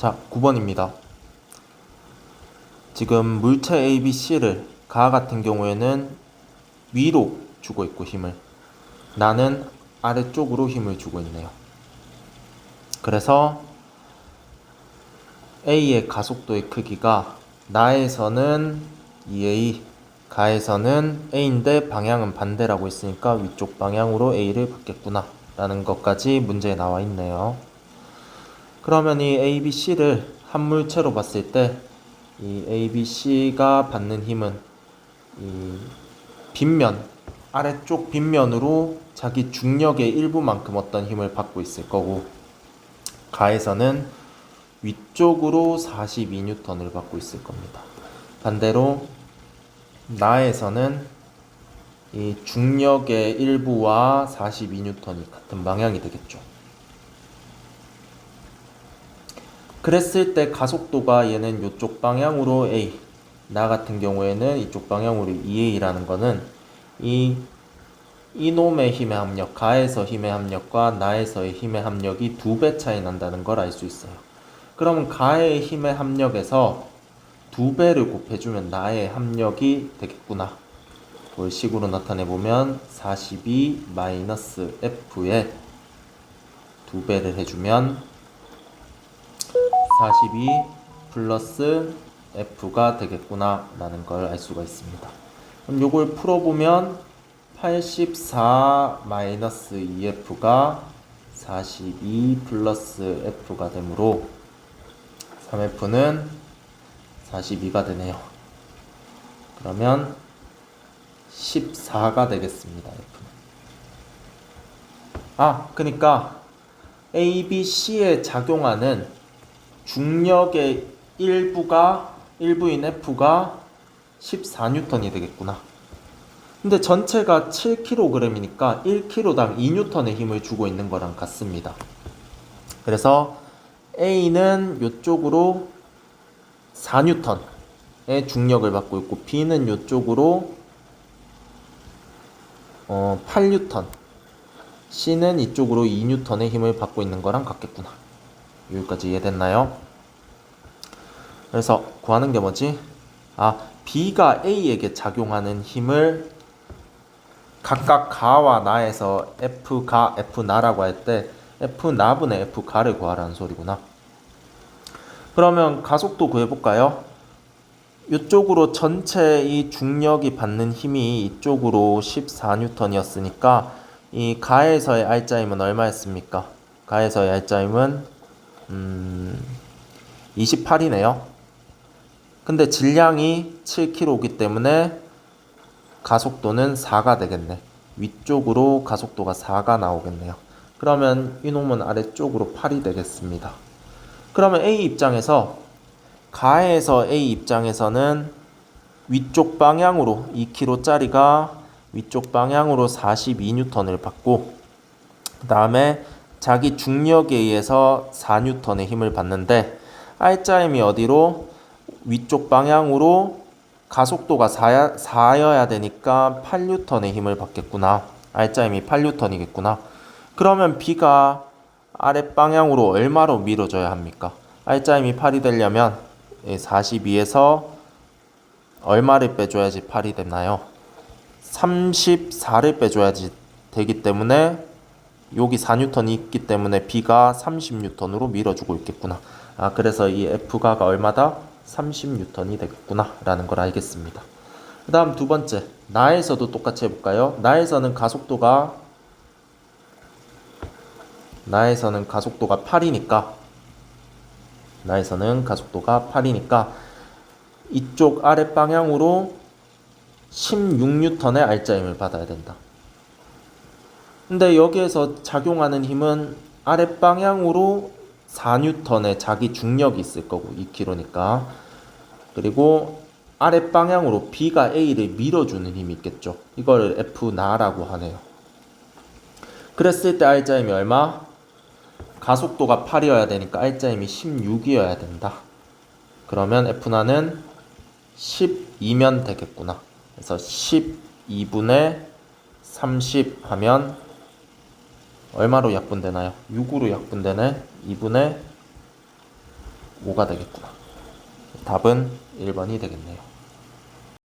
자, 9번입니다. 지금 물체 A, B, C를 가 같은 경우에는 위로 주고 있고 힘을 나는 아래쪽으로 힘을 주고 있네요. 그래서 A의 가속도의 크기가 나에서는 2A, 가에서는 A인데 방향은 반대라고 했으니까 위쪽 방향으로 A를 받겠구나 라는 것까지 문제에 나와 있네요. 그러면 이 A, B, C를 한 물체로 봤을 때 이 A, B, C가 받는 힘은 이 빗면 아래쪽 빗면으로 자기 중력의 일부만큼 어떤 힘을 받고 있을 거고 가에서는 위쪽으로 42N을 받고 있을 겁니다. 반대로 나에서는 이 중력의 일부와 42N이 같은 방향이 되겠죠. 그랬을 때 가속도가 얘는 이쪽 방향으로 A, 나 같은 경우에는 이쪽 방향으로 2A라는 거는 이 이놈의 힘의 합력, 가에서 힘의 합력과 나에서의 힘의 합력이 두 배 차이 난다는 걸 알 수 있어요. 그러면 가의 힘의 합력에서 두 배를 곱해주면 나의 합력이 되겠구나. 그걸 식으로 나타내 보면 42 마이너스 F에 두 배를 해주면 42 플러스 F가 되겠구나 라는 걸 알 수가 있습니다. 그럼 요걸 풀어보면 84 마이너스 2F가 42 플러스 F가 되므로 3F는 42가 되네요. 그러면 14가 되겠습니다. F는. 아, 그러니까 A, B, C에 작용하는 중력의 일부가 일부인 F가 14N이 되겠구나. 근데 전체가 7kg이니까 1kg당 2N의 힘을 주고 있는 거랑 같습니다. 그래서 A는 이쪽으로 4N의 중력을 받고 있고 B는 이쪽으로 어, 8N, C는 이쪽으로 2N의 힘을 받고 있는 거랑 같겠구나. 여기까지 이해됐나요? 그래서 구하는 게 뭐지? 아, B가 A에게 작용하는 힘을 각각 가와 나에서 F 가, F 나라고 할 때 F 나분의 F 가를 구하라는 소리구나. 그러면 가속도 구해볼까요? 이쪽으로 전체 이 중력이 받는 힘이 이쪽으로 14N이었으니까 이 가에서의 R자임은 얼마였습니까? 가에서의 R자임은 음, 28이네요. 근데 질량이 7kg이기 때문에 가속도는 4가 되겠네. 위쪽으로 가속도가 4가 나오겠네요. 그러면 이놈은 아래쪽으로 8이 되겠습니다. 그러면 A 입장에서 가에서 A 입장에서는 위쪽 방향으로 2kg짜리가 위쪽 방향으로 42N을 받고 그 다음에 자기 중력에 의해서 4N의 힘을 받는데 R자임이 어디로 위쪽 방향으로 가속도가 4야, 4여야 되니까 8N의 힘을 받겠구나. R자임이 8N이겠구나. 그러면 B가 아랫 방향으로 얼마로 밀어줘야 합니까? R자임이 8이 되려면 42에서 얼마를 빼줘야지 8이 됐나요? 34를 빼줘야지 되기 때문에 여기 4N이 있기 때문에 B가 30N으로 밀어주고 있겠구나. 아, 그래서 이 F가가 얼마다? 30N이 되겠구나. 라는 걸 알겠습니다. 그 다음 두 번째. 나에서도 똑같이 해볼까요? 나에서는 가속도가 나에서는 가속도가 8이니까 나에서는 가속도가 8이니까 이쪽 아랫 방향으로 16N의 R자임을 받아야 된다. 근데 여기에서 작용하는 힘은 아랫 방향으로 4N의 자기 중력이 있을 거고 2kg니까 그리고 아랫 방향으로 B가 A를 밀어주는 힘이 있겠죠. 이걸 F 나라고 하네요. 그랬을 때 R자임이 얼마? 가속도가 8이어야 되니까 R자임이 16이어야 된다. 그러면 F나는 12면 되겠구나. 그래서 12분의 30 하면 얼마로 약분되나요? 6으로 약분되네. 2분의 5가 되겠구나. 답은 1번이 되겠네요.